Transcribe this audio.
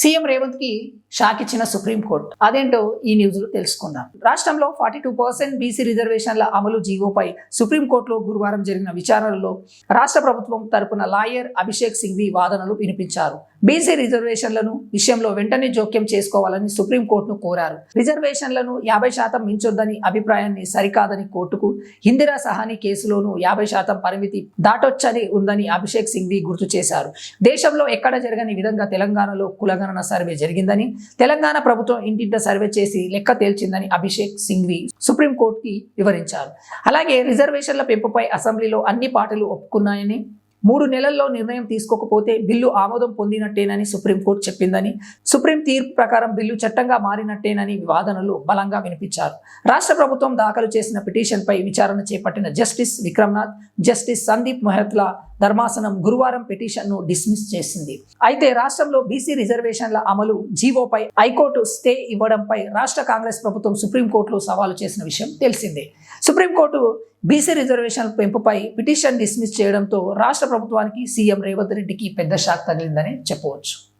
CM రేవంత్కి shock ఇచ్చిన supreme court అదేంటో ఈ న్యూస్లో తెలుసుకుందాం. రాష్ట్రంలో ఫార్టీ టూ పర్సెంట్ బీసీ రిజర్వేషన్ల అమలు జీవోపై సుప్రీంకోర్టులో గురువారం జరిగిన విచారణలో రాష్ట్ర ప్రభుత్వం తరపున లాయర్ అభిషేక్ సింఘ్వి వాదనలు వినిపించారు. బీసీ రిజర్వేషన్లను విషయంలో వెంటనే జోక్యం చేసుకోవాలని సుప్రీంకోర్టును కోరారు. రిజర్వేషన్లను యాభై శాతం మించొద్దని అభిప్రాయాన్ని సరికాదని కోర్టుకు ఇందిరా సహాని కేసులోనూ యాభై శాతం పరిమితి దాటొచ్చని ఉందని అభిషేక్ సింఘ్వి గుర్తు చేశారు. దేశంలో ఎక్కడ జరగని విధంగా తెలంగాణలో కులగణన సర్వే జరిగిందని తెలంగాణ ప్రభుత్వం ఇంటింట సర్వే చేసి లెక్క తేల్చిందని అభిషేక్ సింఘ్వి సుప్రీంకోర్టుకి వివరించారు. అలాగే రిజర్వేషన్ల పెంపుపై అసెంబ్లీలో అన్ని పార్టీలు ఒప్పుకున్నాయని మూడు నెలల్లో నిర్ణయం తీసుకోకపోతే బిల్లు ఆమోదం పొందినట్టేనని సుప్రీంకోర్టు చెప్పిందని సుప్రీం తీర్పు ప్రకారం బిల్లు చట్టంగా మారినట్టేనని వాదనలు బలంగా వినిపించారు. రాష్ట్ర ప్రభుత్వం దాఖలు చేసిన పిటిషన్పై విచారణ చేపట్టిన జస్టిస్ విక్రమ్నాథ్ జస్టిస్ సందీప్ మెహత్లా ధర్మాసనం గురువారం పిటిషన్ను డిస్మిస్ చేసింది. అయితే రాష్ట్రంలో బీసీ రిజర్వేషన్ల అమలు జీవోపై హైకోర్టు స్టే ఇవ్వడంపై రాష్ట్ర కాంగ్రెస్ ప్రభుత్వం సుప్రీంకోర్టులో సవాలు చేసిన విషయం తెలిసిందే. సుప్రీంకోర్టు బీసీ రిజర్వేషన్ల పెంపుపై పిటిషన్ డిస్మిస్ చేయడంతో రాష్ట్ర ప్రభుత్వానికి సీఎం రేవంత్ రెడ్డికి పెద్ద షాక్ తగిలిందని చెప్పవచ్చు.